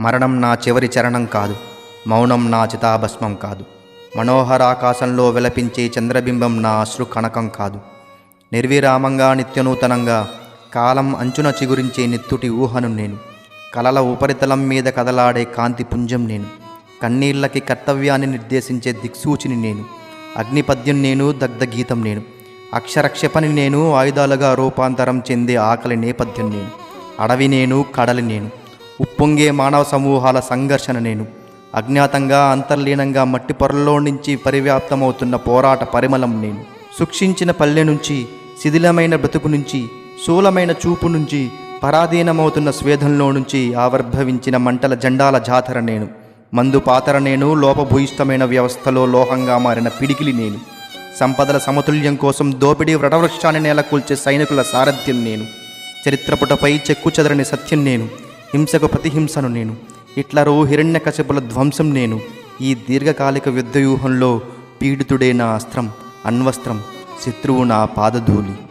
మరణం నా చివరి చరణం కాదు మౌనం నా చితాభస్మం కాదు. మనోహరాకాశంలో విలపించే చంద్రబింబం నా అశ్రు కణకం కాదు. నిర్విరామంగా నిత్యనూతనంగా కాలం అంచున చిగురించే నిత్తుటి ఊహను నేను. కలల ఉపరితలం మీద కదలాడే కాంతి పుంజం నేను. కన్నీళ్ళకి కర్తవ్యాన్ని నిర్దేశించే దిక్సూచిని నేను. అగ్నిపద్యం నేను దగ్ధగీతం నేను. అక్షరక్షపని నేను ఆయుధాలుగా రూపాంతరం చెందే ఆకలి నేపథ్యం నేను. అడవి నేను కడలి నేను. ఉప్పొంగే మానవ సమూహాల సంఘర్షణ నేను. అజ్ఞాతంగా అంతర్లీనంగా మట్టి పొరల్లో నుంచి పరివ్యాప్తమవుతున్న పోరాట పరిమళం నేను. శుక్షించిన పల్లె నుంచి శిథిలమైన బ్రతుకు నుంచి శూలమైన చూపు నుంచి పరాధీనమవుతున్న స్వేదంలో నుంచి ఆవిర్భవించిన మంటల జెండాల జాతర నేను. మందు పాతర నేను లోపభూయిష్టమైన వ్యవస్థలో లోహంగా మారిన పిడికిలి నేను. సంపదల సమతుల్యం కోసం దోపిడీ వ్రటవృక్షాన్ని నేలకూల్చే సైనికుల సారథ్యం నేను. చరిత్రపుటపై చెక్కు చెదరని సత్యం నేను. హింసకు ప్రతిహింసను నేను. ఇట్లరో హిరణ్య కశపుల ధ్వంసం నేను. ఈ దీర్ఘకాలిక యుద్ధవ్యూహంలో పీడితుడే నా అస్త్రం అణ్వస్త్రం శత్రువు నా పాదధూళి.